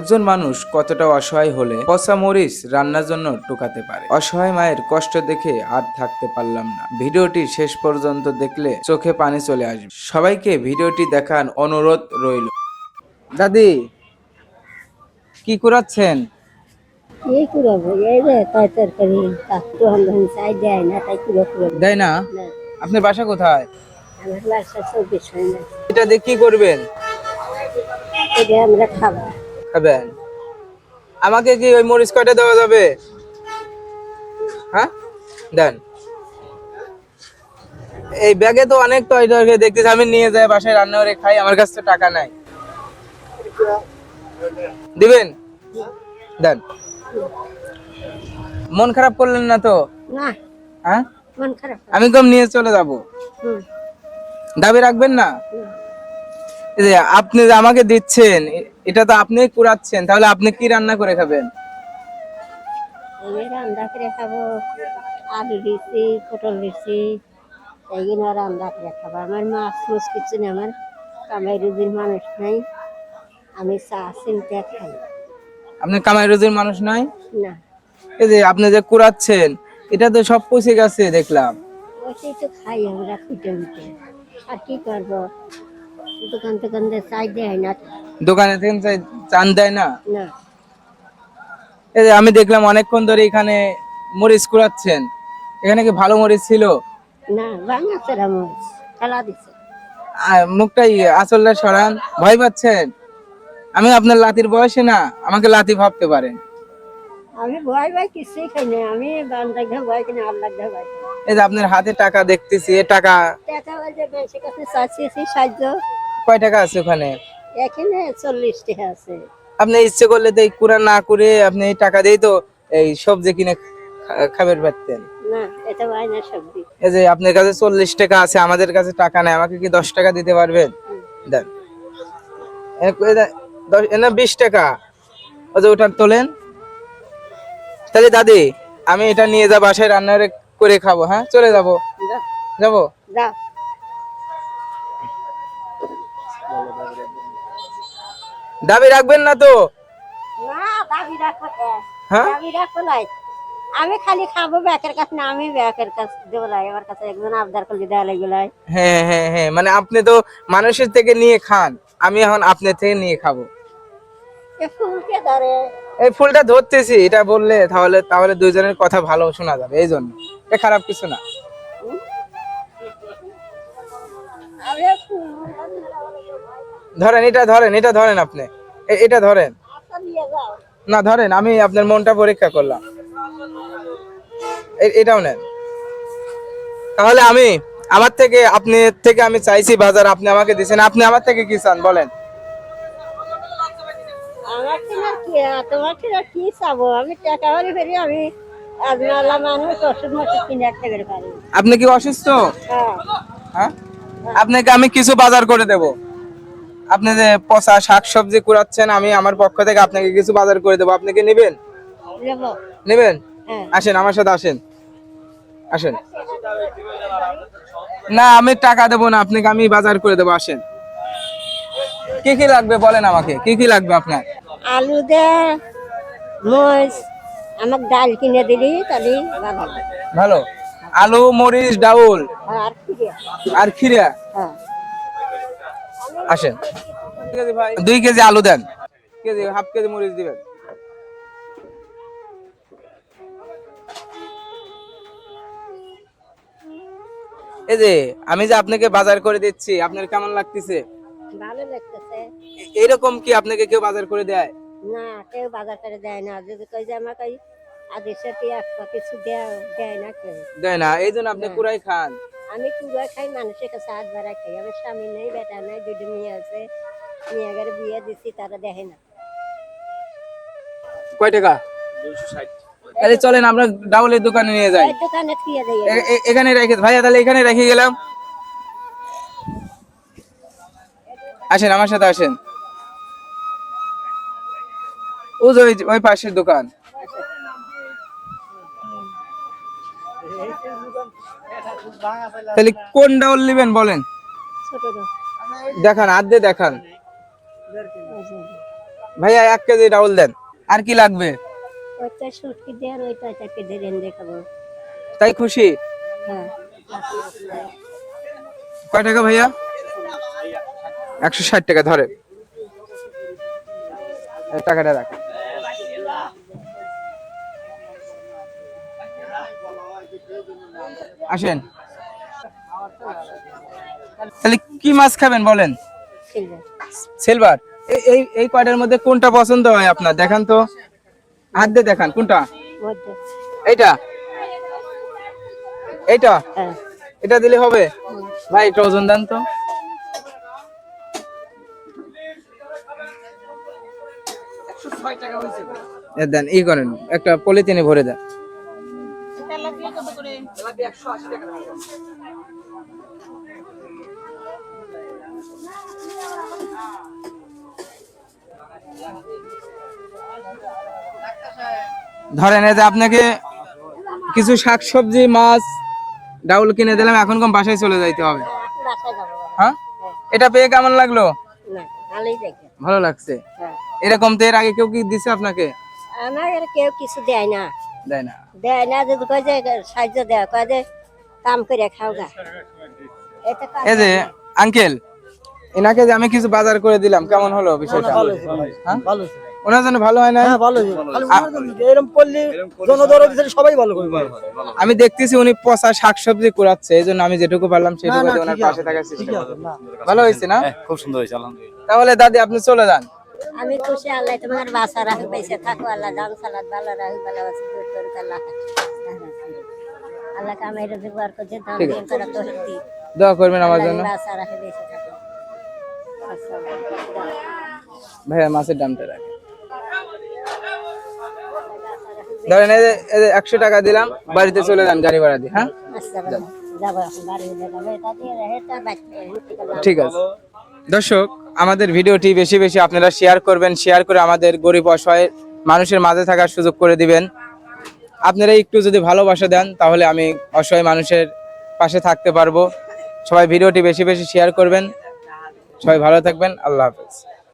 একজন মানুষ কতটা অসহায় হলে পচা মরিচ রান্নার জন্য টুকাতে পারে? অসহায় মায়ের কষ্ট দেখে আর থাকতে পারলাম না। ভিডিওটি শেষ পর্যন্ত দেখলে চোখে পানি চলে আসবে। সবাইকে ভিডিওটি দেখার অনুরোধ রইল। দাদি কি করাচ্ছেন এই কুড়াবো এই রে তাই তরকারি? কাকু হলন চাই দেয় না তাই কুড়ো কুড়ো দেয় না? না। আপনার বাসা কোথায়? আমার বাসা চব্বিশ এটা দিয়ে কি করবেন? এটা আমরা খাব। খাবেন? আমাকে কি ওই মরিচ কয়টা দেওয়া যাবে? হ্যাঁ? দেন। এই ব্যাগে তো অনেক তয় তরকারি দেখতেছি আমি নিয়ে যাই বাসায় রান্না করে খাই আমার কাছে টাকা নাই। দিবেন? দেন। মন খারাপ করলেন না তো? না। হ্যাঁ? মন খারাপ। আমি কম নিয়ে চলে যাব। দাবি রাখবেন না? আপনি যে আমাকে দিচ্ছেন এটা তো আপনি কুড়াচ্ছেন তাহলে আপনি কি রান্না করে খাবেন? আমি রান্না করে খাব আলু দিচ্ছি পটল দিচ্ছি এইগুলো রান্না করে খাব। আমার মাছ মাছ কিছু নেই আমার কামাই রুজির মানুষ নাই আমি চা চিনতে খাই। আপনি কামাই রোজির মানুষ নয় না। এই যে আপনি যে কুড়াচ্ছেন এটা তো সব পচে গেছে দেখলাম। ওইটাই তো খাই আমরা খুঁটে উঠে আর কি করব? দোকান চাই দেয় না। দোকানে থেকে চান দেয় না? না। এই যে আমি দেখলাম অনেকক্ষণ ধরে এখানে মরিচ কুড়াচ্ছেন। এখানে কি ভালো মরিচ ছিল? না ভাঙা সেরা মরিচ খেলা দিছে। মুখটাই আসলটা সরান ভয় পাচ্ছেন? আমি আপনার লাতির বয়সে না আমাকে লাতি ভাবতে পারেন। আমি ভয় ভয় কিছুই খাই না। আমি বান্দার ঘর ভয় কিনা আল্লাহ ঘর ভয় এই যে আপনার হাতে টাকা দেখতেছি এ টাকা টাকা ওই যে বেশি কাছে চাচ্ছি সাহায্য কয় টাকা আছে ওখানে? এখানে চল্লিশ টাকা আছে। আপনি ইচ্ছে করলে তো কুড়া না করে আপনি টাকা দিয়েই তো এই সবজি কিনে খাবার পারতেন না এটা না সবজি। এই যে আপনার কাছে চল্লিশ টাকা আছে আমাদের কাছে টাকা নাই আমাকে কি দশ টাকা দিতে পারবেন? দেন। না বিশ টাকা। যে ওটা তোলেন। তাহলে দাদি আমি এটা নিয়ে যাব বাসায় রান্না করে- খাব হ্যাঁ? চলে যাব। যাব? দাবি রাখবেন না তো? না দাবি রাখো হ্যাঁ? দাবি আমি খালি খাব ব্যাকের কাছে না আমি ব্যাকের কাছে দেবো লাই আমার কাছে একজন আবদার করলে দেওয়া লাগবে লাই হ্যাঁ হ্যাঁ হ্যাঁ। মানে আপনি তো মানুষের থেকে নিয়ে খান। আমি এখন আপনার থেকে নিয়ে খাব। এ ফুলকে ধরে? এই ফুলটা ধরতেছি এটা বললে তাহলে তাহলে দুইজনের কথা ভালো শোনা যাবে এই জন্য। এটা খারাপ কিছু না। ধরেন এটা ধরেন এটা ধরেন আপনি। এটা ধরেন। না ধরেন আমি আপনার মনটা পরীক্ষা করলাম। এটাও নেন। তাহলে আমি আমার থেকে আপনি থেকে আমি চাইছি বাজার আপনি আমাকে দিচ্ছেন আপনি আমার থেকে কি চান বলেন। আপনি কি অসুস্থ? হ্যাঁ। হ্যাঁ? আপনাকে আমি কিছু বাজার করে দেব। আপনি যে পচা শাক সবজি কুড়াচ্ছেন আমি আমার পক্ষ থেকে আপনাকে কিছু বাজার করে দেবো। আপনি কি নেবেন? নেব। নেবেন? হ্যাঁ। আসেন আমার সাথে আসেন। আসেন। না আমি টাকা দেবো না আপনাকে আমি বাজার করে দেবো আসেন। কি কি লাগবে বলেন আমাকে? কি কি লাগবে আপনার? আলু দে মরিচ আমার ডাল কিনে দিলি তাহলে ভালো। ভালো। আলু মরিচ ডাউল। আর দিয়ে? আর খিরা হ্যাঁ। আসেন। দুই কেজি আলু দেন। কেজি হাফ কেজি মরিচ দিবেন। এই যে আমি যে আপনাকে বাজার করে দিচ্ছি আপনার কেমন লাগতেছে? ভালো লাগতেছে। এরকম কি আপনাকে কেউ বাজার করে দেয়? না কেউ বাজার করে দেয় না। যদি কই যে আমাকে আদেশে পেঁয়াজ বা কিছু দেয় দেয় না কেউ। দেয় না। এই জন্য আপনি কুড়াই খান। আমি কুড়া খাই মানুষের কাছে হাত বাড়া খাই। আমার স্বামী নেই বেটা নাই দুটো মেয়ে আছে। মেয়ে আগে বিয়ে দিচ্ছি তারা দেখে না। কয় টাকা? তাহলে চলেন আমরা ডাউলের দোকানে নিয়ে যাই। দোকানে এখানে রেখে ভাইয়া তাহলে এখানে রেখে গেলাম। আসেন আমার সাথে আসেন। ও ওই পাশের দোকান। তাহলে কোন ডাউল নেবেন বলেন? দেখান দিয়ে দেখান। ভাইয়া এক কেজি ডাউল দেন। আর কি লাগবে? আর তাই খুশি? হ্যাঁ। কয় টাকা ভাইয়া? একশো ষাট টাকা ধরে টাকাটা রাখ। আসেন। তাহলে কি মাছ খাবেন বলেন? সিলভার সিলভার এই এই কয়টার মধ্যে কোনটা পছন্দ হয় আপনার? দেখান তো। হাত দিয়ে দেখান কোনটা? মধ্যে। এইটা? এইটা? হ্যাঁ। এটা দিলে হবে? ভাই একটা ওজন দেন তো। দেন ই করেন একটা পলিথিনে ভরে দেন। ধরেন এই যে আপনাকে কিছু শাকসবজি মাছ ডাউল কিনে দিলাম এখন কোন বাসায় চলে যাইতে হবে। হ্যাঁ? এটা পেয়ে কেমন লাগল? ভালো লাগছে? হ্যাঁ। এরকম তো এর আগে কেউ কি দিছে আপনাকে? আমার কেউ কিছু দেয় না। দেয় না। দেয় না যদি কয় যে সাহায্য দেয় কয় যে কাম করে খাও গা। এই যে আঙ্কেল এনাকে যে আমি কিছু বাজার করে দিলাম কেমন হলো বিষয়টা? হ্যাঁ? ওনার জন্য ভালো হয় না হ্যাঁ ভালো করলে জনদরদি সবাই করবে। আমি দেখতেছি উনি পচা শাকসবজি কুড়াচ্ছে এই জন্য আমি যেটুকু পারলাম সেটুকু ওনার পাশে থাকার চেষ্টা ভালো হয়েছে না? খুব সুন্দর হয়েছে আলহামদুলিল্লাহ। তাহলে দাদি আপনি চলে যান। আমি খুশি আল্লাহ তোমার বাসা বেঁচে থাকো আল্লাহ দাম সালাদ ভালো রাখবে ভালো আছে দূর করে আল্লাহ আল্লাহ কামাই রোজগার বার করছে দাম দিয়ে করা তো হিন্দি দোয়া করবেন আমার জন্য। বাসা রাখে বেঁচে থাকো আচ্ছা ভাইয়া মাছের দামটা রাখেন। ধরেন একশো টাকা দিলাম, বাড়িতে চলে যান গাড়ি ভাড়া দিয়ে হ্যাঁ? ঠিক আছে। দর্শক, আমাদের ভিডিওটি বেশি বেশি আপনারা শেয়ার করবেন শেয়ার করে আমাদের গরিব অসহায় মানুষের মাঝে থাকার সুযোগ করে দিবেন। আপনারা একটু যদি ভালোবাসা দেন, তাহলে আমি অসহায় মানুষের পাশে থাকতে পারব। সবাই ভিডিওটি বেশি বেশি শেয়ার করবেন। সবাই ভালো থাকবেন। আল্লাহ হাফেজ।